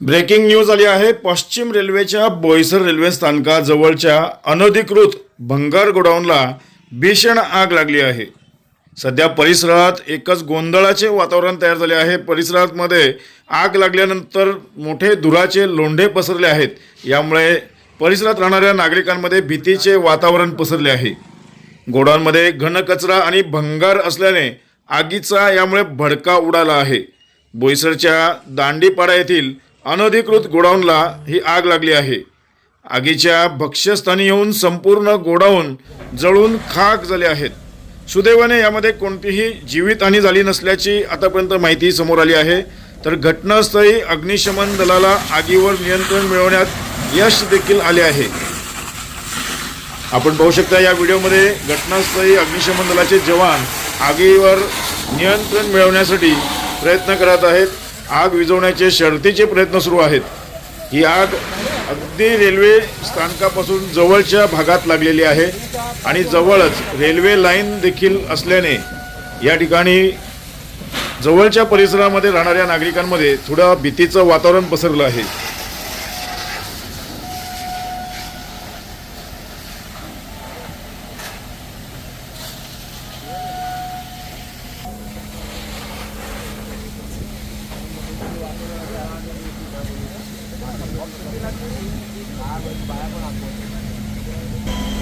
Breaking news आली आहे. पश्चिम रेल्वेच्या बोईसर रेल्वे स्थानकाजवळच्या अनधिकृत भंगार गोडाऊनला भीषण आग लागली आहे. सध्या परिसरात एकच गोंधळाचे वातावरण तयार झाले आहे. परिसरामध्ये आग लागल्यानंतर मोठे धुराचे लोंढे पसरले आहेत. यामुळे परिसरात राहणाऱ्या नागरिकांमध्ये भीतीचे वातावरण पसरले आहे. गोडाऊनमध्ये घनकचरा आणि भंगार असल्याने आगीचा यामुळे भडका उडाला आहे. बोईसरच्या दांडीपाडा येथील अनधिकृत गोडाऊनला ही आग लागली आहे. आगीच्या भक्ष्यस्थानी येऊन संपूर्ण गोडाऊन जळून खाक झाले आहेत. सुदैवाने यामध्ये कोणतीही जीवितहानी झाली नसल्याची आतापर्यंत माहिती समोर आली आहे. तर घटनास्थळी अग्निशमन दलाला आगीवर नियंत्रण मिळवण्यात यश देखील आले आहे. आपण पाहू शकता या व्हिडिओमध्ये घटनास्थळी अग्निशमन दलाचे जवान आगीवर नियंत्रण मिळवण्यासाठी प्रयत्न करत आहेत. आग विझवण्याचे शर्तीचे प्रयत्न सुरू आहेत. ही आग अगदी रेल्वे स्थानकापासून जवळच्या भागात लागलेली आहे आणि जवळच रेल्वे लाईन देखील असल्याने या ठिकाणी जवळच्या परिसरामध्ये राहणाऱ्या नागरिकांमध्ये थोडं भीतीचं वातावरण पसरलं आहे. આ બધું બહાર પણ આપવું